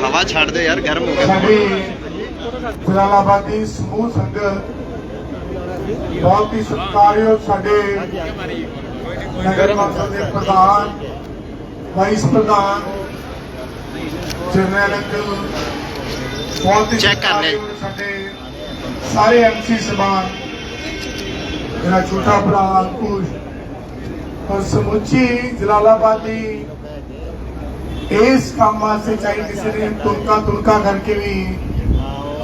ਹਵਾ ਛੱਡ ਦਿਓ ਯਾਰ ਗਰਮ ਹੋ ਗਿਆ ਸਾਡੀ ਜਲਾਲਾਬਾਦੀ ਸਮੂਹ ਸੰਗਤ ਬਹੁਤ ਹੀ ਸਤਿਕਾਰਯੋਗ ਸਾਡੇ ਨਗਰ ਕੌਂਸਲ ਦੇ ਪ੍ਰਧਾਨ ਵਾਈਸ ਪ੍ਰਧਾਨ ਜਨਰਲ ਬਹੁਤ ਹੀ Check ਕਰ ਲੈ। ਸਾਡੇ ਸਾਰੇ ਐਮਸੀ ਸਮਾਨ ਮੇਰਾ ਛੋਟਾ ਭਰਾ ਅੰਕੁਸ਼ ਔਰ ਸਮੁੱਚੀ ਜਲਾਲਾਬਾਦੀ ਇਸ ਕੰਮ ਵਾਸਤੇ ਚਾਹੇ ਕਿਸੇ ਨੇ ਤੁਲਕਾ ਤੁਲਕਾ ਕਰਕੇ ਵੀ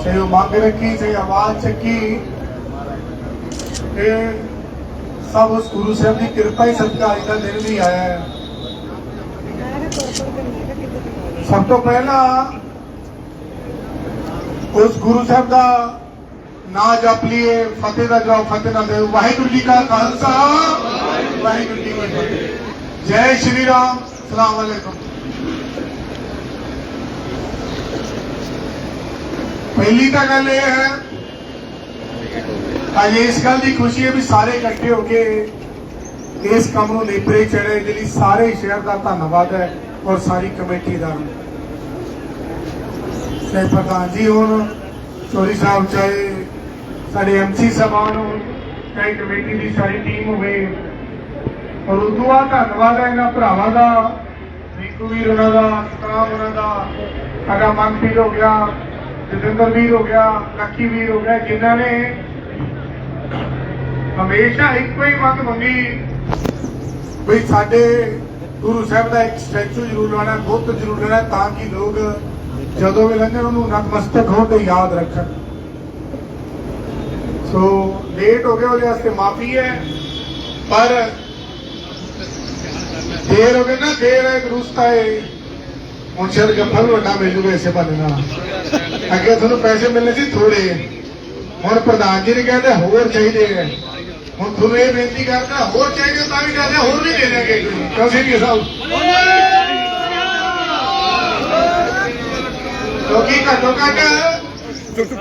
ਚਾਹੇ ਉਹ ਮੰਗ ਰੱਖੀ ਚਾਹੇ ਆਵਾਜ਼ ਚੱਕੀ ਇਹ ਸਭ ਉਸ ਗੁਰੂ ਸਾਹਿਬ ਦੀ ਕਿਰਪਾ ਹੀ ਸਦਕਾ ਅੱਜ ਦਾ ਦਿਨ ਵੀ ਆਇਆ ਹੈ ਸਭ ਤੋਂ ਪਹਿਲਾਂ ਉਸ ਗੁਰੂ ਸਾਹਿਬ ਦਾ ਨਾਂ ਜਪ ਲਈਏ ਫਤਿਹ ਦਾ ਜਵਾਬ ਫਤਿਹ ਨਾਲ ਦਿਓ ਵਾਹਿਗੁਰੂ ਜੀ ਕਾ ਖਾਲਸਾ ਵਾਹਿਗੁਰੂ ਜੀ ਕੀ ਫਤਿਹ ਜੈ ਸ਼੍ਰੀ ਰਾਮ ਸਲਾਮ ਅਲੈਕੁਮ ਪਹਿਲੀ ਤਾਂ ਗੱਲ ਇਹ ਹੈ ਅੱਜ ਇਸ ਗੱਲ ਦੀ ਖੁਸ਼ੀ ਹੈ ਵੀ ਸਾਰੇ ਇਕੱਠੇ ਹੋ ਕੇ ਇਸ ਕੰਮ ਨੂੰ ਨੇਪਰੇ ਚੜੇ ਦੇ ਲਈ ਸਾਰੇ ਸ਼ਹਿਰ ਦਾ ਧੰਨਵਾਦ ਹੈ ਔਰ ਸਾਰੀ ਕਮੇਟੀ ਦਾ ਚਾਹੇ ਪ੍ਰਧਾਨ ਜੀ ਹੋਣ ਚੋਰੀ ਸਾਹਿਬ ਚਾਹੇ ਸਾਡੇ ਐਮਸੀ ਸਾਹਿਬਾਨ ਹੋਣ, ਚਾਹੇ ਕਮੇਟੀ ਦੀ ਸਾਰੀ ਟੀਮ ਹੋਵੇ। ਔਰ ਉਦੋਂ ਬਾਅਦ ਧੰਨਵਾਦ ਹੈ ਇਹਨਾਂ ਭਰਾਵਾਂ ਦਾ। ਰਿੰਕੂ ਵੀਰ ਉਹਨਾਂ ਦਾ ਸਤਨਾਮ ਉਹਨਾਂ ਦਾ, ਸਾਡਾ ਮਨਪ੍ਰੀਤ ਹੋ ਗਿਆ, ਜਤਿੰਦਰ ਵੀਰ ਹੋ ਗਿਆ, ਲੱਕੀ ਵੀਰ ਹੋ ਗਿਆ, ਜਿਨ੍ਹਾਂ ਨੇ ਹਮੇਸ਼ਾ ਇੱਕੋ ਹੀ ਮੰਗ ਮੰਗੀ। ਵੀ ਸਾਡੇ ਗੁਰੂ ਸਾਹਿਬ ਦਾ ਇੱਕ ਸਟੈਚੂ ਜ਼ਰੂਰ ਲਾਣਾ ਬੁੱਤ ਜ਼ਰੂਰ ਲਾਣਾ ਤਾਂ ਕਿ ਲੋਕ ਜਦੋਂ ਵੀ ਲੰਘਣ ਉਹਨੂੰ ਨਤਮਸਤਕ ਹੋਣ ਤੇ ਯਾਦ ਰੱਖਣ। ਸੋ ਲੇਟ ਹੋ ਗਿਆ, ਉਹਦੇ ਵਾਸਤੇ ਮਾਫੀ ਹੈ, ਪਰ ਦੇਰ ਹੋ ਗਈ ਨਾ ਦੇਰ ਹੈ ਦਰੁਸਤ ਹੈ ਵੱਡਾ ਮਿਲ ਜੂਗਾ ਇਸੇ ਬਹਾਨੇ ਨਾਲ। ਅੱਗੇ ਤੁਹਾਨੂੰ ਪੈਸੇ ਮਿਲਨੇ ਸੀ ਥੋੜੇ ਹੁਣ ਪ੍ਰਧਾਨ ਜੀ ਨੇ ਕਹਿੰਦੇ ਹੋਰ ਚਾਹੀਦੇ ਹੈ ਹੁਣ ਤੁਹਾਨੂੰ ਇਹ ਬੇਨਤੀ ਕਰਦਾ, ਹੋਰ ਚਾਹੀਦੇ ਤਾਂ ਵੀ ਕਹਿੰਦੇ ਹੋਰ ਵੀ ਦੇ ਦੇਣਗੇ ਕਸੇ ਨਹੀਂ ਸਾਹਿਬ। ਕਿਉਂਕਿ ਘੱਟੋ ਘੱਟ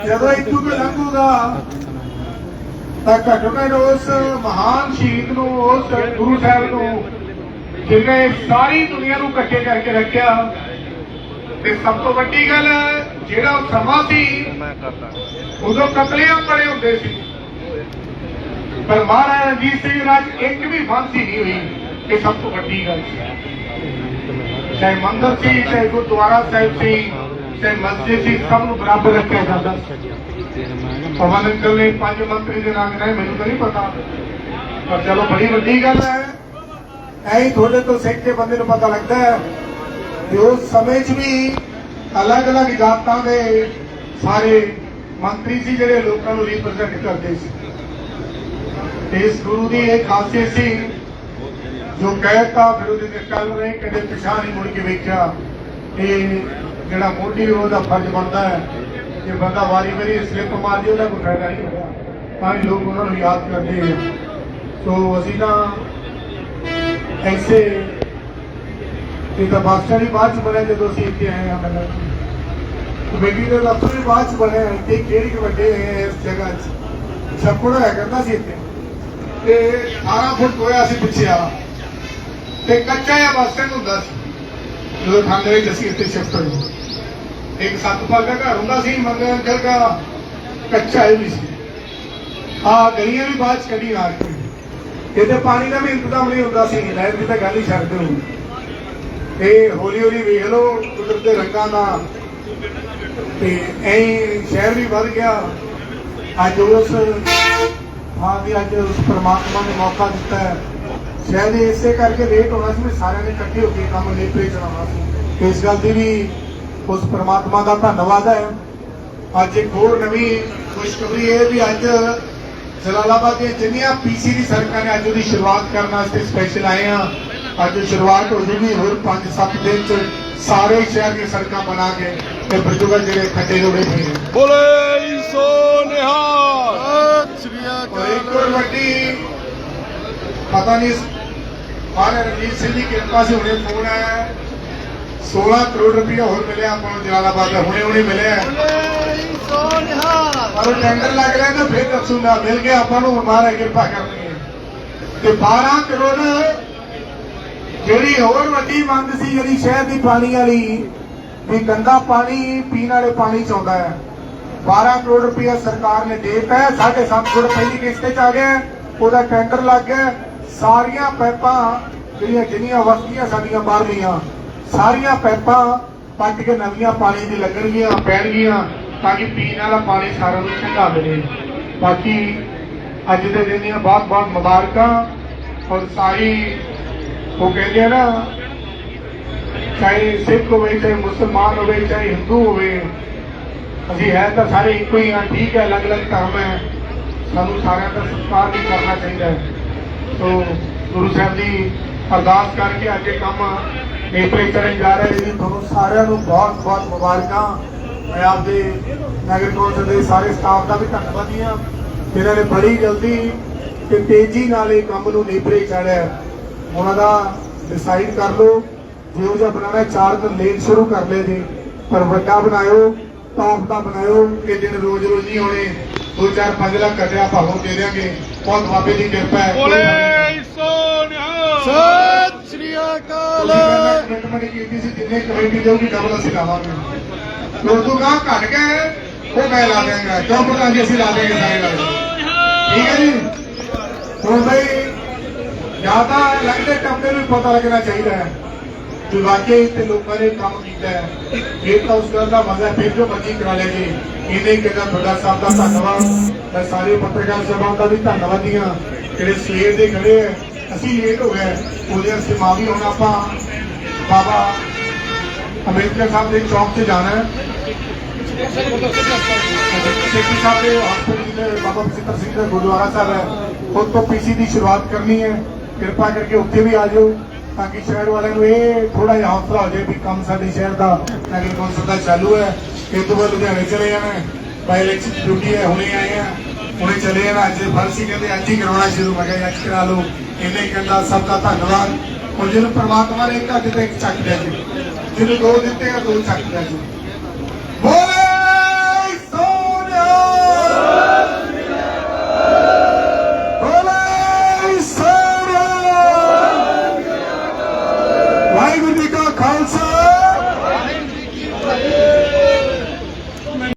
ਜਦੋਂ ਇੱਥੋਂ ਤੋਂ ਲੰਘੂਗਾ, ਤਾਂ ਘੱਟੋ ਘੱਟ ਉਸ ਮਹਾਨ ਸ਼ਹੀਦ ਨੂੰ, ਉਸ ਗੁਰੂ ਸਾਹਿਬ ਨੂੰ ਜਿਹਨੇ ਸਾਰੀ ਦੁਨੀਆ ਨੂੰ ਇਕੱਠੇ ਕਰਕੇ ਰੱਖਿਆ। ਤੇ ਸਭ ਤੋਂ ਵੱਡੀ ਗੱਲ, ਜਿਹੜਾ ਉਹ ਸਮਾਂ ਸੀ, ਉਦੋਂ ਕਤਲੇਆਮ ਬੜੇ ਹੁੰਦੇ ਸੀ। ਪਰ ਮਹਾਰਾਜਾ ਰਣਜੀਤ ਸਿੰਘ ਰਾਜ ਇੱਕ ਵੀ ਫਾਂਸੀ ਨਹੀਂ ਹੋਈ, ਇਹ ਸਭ ਤੋਂ ਵੱਡੀ ਗੱਲ ਸੀ। ਚਾਹੇ ਮੰਦਰ ਸੀ, ਚਾਹੇ ਗੁਰਦੁਆਰਾ ਸਾਹਿਬ ਸੀ, ਚਾਹੇ ਮਸਜਿਦ ਸੀ, ਸਭ ਨੂੰ ਬਰਾਬਰ ਰੱਖਿਆ ਜਾਂਦਾ ਸੀ। ਪਵਨ ਅੰਕਲ ਨੇ ਪੰਜ ਮੰਤਰੀ ਦੇ ਨਾਮ ਨੇ ਮੈਨੂੰ ਤਾਂ ਨਹੀਂ ਪਤਾ। ਪਰ ਚਲੋ, ਬੜੀ ਵੱਡੀ ਗੱਲ ਹੈ। ਐਂ ਹੀ ਤੁਹਾਡੇ ਤੋਂ ਸਿੱਖ ਕੇ ਬੰਦੇ ਨੂੰ ਪਤਾ ਲੱਗਦਾ ਹੈ ਕਿ ਉਸ ਸਮੇਂ 'ਚ ਵੀ ਅਲੱਗ-ਅਲੱਗ ਜਾਤਾਂ ਦੇ ਸਾਰੇ ਮੰਤਰੀ ਸੀ ਜਿਹੜੇ ਲੋਕਾਂ ਨੂੰ ਰਿਪਰੈਜ਼ੈਂਟ ਕਰਦੇ ਸੀ। ਤੇ ਇਸ ਗੁਰੂ ਦੀ ਇਹ ਖਾਸੀਅਤ ਸੀ, ਜੋ ਕਹਿਤਾ ਫਿਰ ਉਹਦੇ ਤੇ ਚੱਲ ਰਹੇ ਕਦੇ ਪਿਛਾਂ ਨਹੀਂ ਮੁੜ ਕੇ ਵੇਖਿਆ। ਇਹ ਜਿਹੜਾ ਮੋਢੀ ਉਹਦਾ ਫਰਜ਼ ਬਣਦਾ ਹੈ ਕਿ ਬੰਦਾ ਵਾਰੀ ਵਾਰੀ ਸਲਿੱਪ ਮਾਰ ਜੇ, ਉਹਦਾ ਕੋਈ ਫਾਇਦਾ ਨਹੀਂ ਹੁੰਦਾ। ਤਾਂ ਹੀ ਲੋਕ ਉਹਨਾਂ ਨੂੰ ਯਾਦ ਕਰਦੇ ਸੋ ਅਸੀਂ ਤਾਂ ਐਸੇ ਇਹ ਤਾਂ ਬਾਦਸ਼ਾਹ ਦੀ ਬਾਅਦ ਚ ਬਣਿਆ ਜਦੋਂ ਅਸੀਂ ਇੱਥੇ ਆਏ ਹਾਂ ਮਤਲਬ ਕਮੇਟੀ ਦੇ ਦਫ਼ਤਰ ਵੀ ਬਾਅਦ ਚ ਬਣਿਆ ਇੱਥੇ ਕਿਹੜੀ ਕਿ ਵੱਡੇ ਇਸ ਜਗ੍ਹਾ 'ਚ ਛੱਪੜ ਹੋਇਆ ਕਰਦਾ ਸੀ ਇੱਥੇ ਤੇ 18 ਫੁੱਟ ਹੋਇਆ ਸੀ ਪਿੱਛੇ ਆ ਤੇ ਕੱਚਾ ਜਿਹਾ ਬੱਸ ਸਟੈਂਡ ਹੁੰਦਾ ਸੀ ਜਦੋਂ ਠੰਡ ਵਿੱਚ ਅਸੀਂ ਇੱਥੇ ਸ਼ਿਫਟ ਹੋਏ ਇੱਕ ਸੱਤ ਪਾਲ ਦਾ ਘਰ ਹੁੰਦਾ ਸੀ ਮੰਦਰ ਅੰਕਲ ਕੱਚਾ ਇਹ ਸੀ ਆ ਗਲੀਆਂ ਵੀ ਬਾਅਦ ਚ ਕੱਢੀ ਆ ਕੇ ਇਹਦੇ ਪਾਣੀ ਦਾ ਵੀ ਇੰਤਜ਼ਾਮ ਨਹੀਂ ਹੁੰਦਾ ਸੀ ਲੈਣ ਦੀ ਤਾਂ ਗੱਲ ਹੀ ਛੱਡ ਦਿਓ। ਇਹ ਹੌਲੀ ਹੌਲੀ ਵੇਖ ਲਓ, ਕੁਦਰਤ ਦੇ ਰੰਗਾਂ ਦਾ। ਤੇ ਐਂ ਸ਼ਹਿਰ ਵੀ ਵੱਧ ਗਿਆ। ਅੱਜ ਉਸ, ਹਾਂ ਵੀ ਅੱਜ ਉਸ ਪ੍ਰਮਾਤਮਾ ਨੇ ਮੌਕਾ ਦਿੱਤਾ ਹੈ। ਸ਼ਾਇਦ ਇਸੇ ਕਰਕੇ ਲੇਟ ਹੋਣਾ ਸੀ ਵੀ ਸਾਰਿਆਂ ਨੇ ਇਕੱਠੇ ਹੋ ਕੇ ਕੰਮ ਨੇਪਰੇ ਚਲਾਉਣਾ ਸੀ। ਇਸ ਗੱਲ ਦੀ ਵੀ ਉਸ ਪ੍ਰਮਾਤਮਾ ਦਾ ਧੰਨਵਾਦ ਹੈ। ਅੱਜ ਇੱਕ ਹੋਰ ਨਵੀਂ ਖੁਸ਼ਖਬਰੀ ਇਹ ਵੀ ਅੱਜ ਜਲਾਲਾਬਾਦ ਦੀਆਂ ਜਿੰਨੀਆਂ ਪੀਸੀ ਦੀ ਸੜਕਾਂ ਨੇ ਅੱਜ ਉਹਦੀ ਸ਼ੁਰੂਆਤ ਕਰਨ ਵਾਸਤੇ ਸਪੈਸ਼ਲ ਆਏ ਆ। ਅੱਜ ਸ਼ੁਰੂਆਤ ਹੋ ਜੂਗੀ ਹੋਰ 5-7 ਦਿਨ ਚ ਸਾਰੇ ਸ਼ਹਿਰ ਦੀਆਂ ਸੜਕਾਂ ਬਣਾ ਕੇ ਤੇ ਬਰਜੂਗਾ ਜਿਹੜੇ ਖੱਡੇ ਰੋੜੇ ਪਏ ਨੇ। ਬੋਲੇ ਸੋ ਨਿਹਾਲ। ਇੱਕ ਵੱਡੀ ਪਤਾ ਨਹੀਂ ਮਹਾਰਾਜ ਰਣਜੀਤ ਸਿੰਘ ਦੀ ਕਿਰਪਾ ਸੀ ਹੁਣੇ ਫੋਨ ਆਇਆ ਹੈ। 16 ਕਰੋੜ ਰੁਪਇਆ ਹੋਰ ਮਿਲਿਆ ਆਪਾਂ ਨੂੰ ਜਲਾਲਾਬਾਦ ਦਾ ਹੁਣੇ ਹੁਣੇ ਮਿਲਿਆ। ਪਰ ਉਹ ਟੈਂਡਰ ਲੱਗ ਰਿਹਾ ਨਾ ਫਿਰ ਦੱਸੂਗਾ ਮਿਲ ਗਿਆ ਆਪਾਂ ਨੂੰ ਮਹਾਰਾਜ ਕਿਰਪਾ ਕਰਨਗੇ ਤੇ 12 ਕਰੋੜ ਜਿਹੜੀ ਹੋਰ ਵੱਡੀ ਮੰਗ ਸੀ ਜਿਹੜੀ ਸ਼ਹਿਰ ਦੀ ਪਾਣੀ ਵਾਲੀ ਵੀ ਗੰਦਾ ਪਾਣੀ ਪੀਣ ਵਾਲੇ ਪਾਣੀ ਚ ਆਉਂਦਾ ਹੈ 12 ਕਰੋੜ ਰੁਪਇਆ ਸਰਕਾਰ ਨੇ ਦੇ ਦਿੱਤਾ ਹੈ 7.5 ਕਰੋੜ ਪਹਿਲੀ ਕਿਸ਼ਤੇ ਚ ਆ ਗਿਆ। ਉਹਦਾ ਟੈਂਡਰ ਲੱਗ ਗਿਆ। ਸਾਰੀਆਂ ਪੈਪਾਂ ਜਿਹੜੀਆਂ ਜਿੰਨੀਆਂ ਵਸਤੀਆਂ ਸਾਡੀਆਂ ਬਾਹਰਲੀਆਂ ਸਾਰੀਆਂ ਪੈਪਾਂ ਪੱਟ ਕੇ ਨਵੀਆਂ ਪਾਣੀ ਦੀ ਲੱਗਣਗੀਆਂ, ਪੈਣਗੀਆਂ, ਤਾਂ ਕਿ ਪੀਣ ਵਾਲਾ ਪਾਣੀ ਸਾਰਿਆਂ ਨੂੰ ਚੰਗਾ ਮਿਲੇ। ਬਾਕੀ ਅੱਜ ਦੇ ਦਿਨ ਦੀਆਂ ਬਹੁਤ ਬਹੁਤ ਮੁਬਾਰਕਾਂ। ਔਰ ਸਾਰੀ ਉਹ ਕਹਿੰਦੇ ਆ ਨਾ, ਚਾਹੇ ਸਿੱਖ ਹੋਵੇ, ਚਾਹੇ ਮੁਸਲਮਾਨ ਹੋਵੇ, ਚਾਹੇ ਹਿੰਦੂ ਹੋਵੇ, ਅਸੀਂ ਹੈ ਤਾਂ ਸਾਰੇ ਇੱਕੋ ਹੀ ਹਾਂ, ਠੀਕ ਹੈ, ਅਲੱਗ-ਅਲੱਗ ਧਰਮ ਹੈ। ਸਾਨੂੰ ਸਾਰਿਆਂ ਦਾ ਸਤਿਕਾਰ ਵੀ ਕਰਨਾ ਚਾਹੀਦਾ ਹੈ। ਸੋ ਗੁਰੂ ਸਾਹਿਬ ਦੀ ਅਰਦਾਸ ਕਰਕੇ ਅੱਜ ਇਹ ਕੰਮ ਨੇਪਰੇ ਕਰਨ ਜਾ ਰਹੇ ਜੀ। ਤੁਹਾਨੂੰ ਸਾਰਿਆਂ ਨੂੰ ਬਹੁਤ ਬਹੁਤ ਮੁਬਾਰਕਾਂ। ਮੈਂ ਆਪਦੇ ਨਗਰ ਕੌਂਸਲ ਦੇ ਸਾਰੇ ਸਟਾਫ ਦਾ ਵੀ ਧੰਨਵਾਦੀ ਹਾਂ। ਜਿਨ੍ਹਾਂ ਨੇ ਬੜੀ ਜਲਦੀ ਤੇ ਤੇਜ਼ੀ ਨਾਲ ਇਹ ਕੰਮ ਨੂੰ ਨੇਪਰੇ ਚਾੜਿਆ ਉਹਨਾਂ ਦਾ ਡਿਸਾਈਡ ਕਰ ਲਓ। ਜਿਹੋ ਜਿਹਾ ਬਣਾਉਣਾ ਹੈ, ਚਾਰ ਦਿਨ ਲੇਟ ਸ਼ੁਰੂ ਕਰ ਲਿਆ ਜੀ। ਪਰ ਵੱਡਾ ਬਣਾਇਓ ਟੌਪ ਦਾ ਬਣਾਇਓ। ਇਹ ਦਿਨ ਰੋਜ਼ ਰੋਜ਼ ਨਹੀਂ ਹੋਣੇ 2-4-5 ਲੱਖ ਕੱਢਿਆ ਭਾਵੇਂ ਦੇ ਦਿਆਂਗੇ। ਬਹੁਤ ਬਾਬੇ ਦੀ ਕਿਰਪਾ ਹੈ। ਬੋਲੇ ਸੋ ਨਿਹਾਲ। ਸਤਿ ਸ੍ਰੀ ਅਕਾਲ। ਕਮਿਟਮੈਂਟ ਕੀਤੀ ਸੀ, ਜਿੰਨੇ ਕਮੇਟੀ ਦੇਊਗੀ ਡਬਲ ਅਸੀਂ ਲਾਵਾਂਗੇ। ਲੋਕੂ ਕਾ ਘਟ ਗਏ ਉਹ ਮੈਂ ਲਾ ਦਿਆਂਗਾ ਕਿਉਂ ਪ੍ਰਧਾਨ ਜੀ ਅਸੀਂ ਲਾ ਦੇਂਗੇ ਸਾਰੇ ਨਾਲ ਠੀਕ ਹੈ ਜੀ? ਹੁਣ ਬਈ ਜ਼ਿਆਦਾ ਲੱਗਦੇ ਟੱਪੇ ਨੂੰ ਪਤਾ ਲੱਗਣਾ ਚਾਹੀਦਾ ਹੈ। ਕਿ ਵਾਕਈ ਤੇ ਲੋਕਾਂ ਨੇ ਕੰਮ ਕੀਤਾ ਹੈ। ਇਹ ਤਾਂ ਉਸ ਗੱਲ ਦਾ ਮਜ਼ਾ ਫਿਰ ਜੋ ਮਰਜ਼ੀ ਕਰਾ ਲੈ ਜੀ। ਇਹਨੇ ਕਿਹਾ ਤੁਹਾਡਾ ਸਾਹਿਬ ਦਾ ਧੰਨਵਾਦ ਮੈਂ ਸਾਰੇ ਪੱਤਰਕਾਰ ਸਭਾ ਦਾ ਵੀ ਧੰਨਵਾਦੀ ਹਾਂ ਜਿਹੜੇ ਸਵੇਰ ਦੇ ਖੜੇ ਹੈ। ਅਸੀਂ ਲੇਟ ਹੋ ਗਏ, ਉਹਦੇ ਅਸੀਂ ਮਾਫੀ ਹੁਣ ਆਪਾਂ। ਬਾਬਾ ਅੰਬੇਦਕਰ ਸਾਹਿਬ ਦੇ ਚੌਕ 'ਤੇ ਜਾਣਾ ਹੈ। ਸੇਖੀ ਸਾਹਿਬ ਦੇ ਹਸਪਤਾਲ ਬਾਬਾ ਬਚਿੱਤਰ ਸਿੰਘ ਦਾ ਗੁਰਦੁਆਰਾ ਸਾਹਿਬ ਹੈ। ਉੱਥੋਂ ਪੀਸੀ ਦੀ ਸ਼ੁਰੂਆਤ ਕਰਨੀ ਹੈ। ਕਿਰਪਾ ਕਰਕੇ ਉੱਥੇ ਵੀ ਆ ਜਾਓ ਤਾਂ ਕਿ ਸ਼ਹਿਰ ਵਾਲਿਆਂ ਨੂੰ ਇਹ ਥੋੜਾ ਜਿਹਾ ਹੌਸਲਾ ਹੋ ਜਾਏ ਵੀ ਕੰਮ ਸਾਡੇ ਸ਼ਹਿਰ ਦਾ ਨਗਰ ਕੌਂਸਲ ਦਾ ਚਾਲੂ ਹੈ। ਇਹ ਤੋਂ ਬਾਅਦ ਲੁਧਿਆਣੇ ਚਲੇ ਜਾਣਾ ਬਾਈ ਇਲੈਕਸ਼ਨ ਡਿਊਟੀ ਹੈ, ਹੁਣੇ ਆਏ ਆ ਹੁਣੇ ਚਲੇ ਜਾਣਾ। ਅੱਜ ਫਰਸੀ ਕਹਿੰਦੇ ਅੱਜ ਹੀ ਕਰਾਉਣਾ ਸ਼ੁਰੂ। ਮੈਂ ਕਿਹਾ ਅੱਜ ਕਰਾ ਲਓ। ਇਹਨੇ ਕਹਿੰਦਾ, ਸਭ ਦਾ ਧੰਨਵਾਦ। ਹੁਣ ਜਿਹਨੂੰ ਪਰਮਾਤਮਾ ਨੇ ਇੱਕ ਅੱਜ ਤੇ ਇੱਕ ਚੱਕ ਲਿਆ ਜੀ। ਜਿਹਨੂੰ ਦੋ ਦਿੱਤੇ ਆ, ਦੋ ਚੱਕ ਲਿਆ ਜੀ।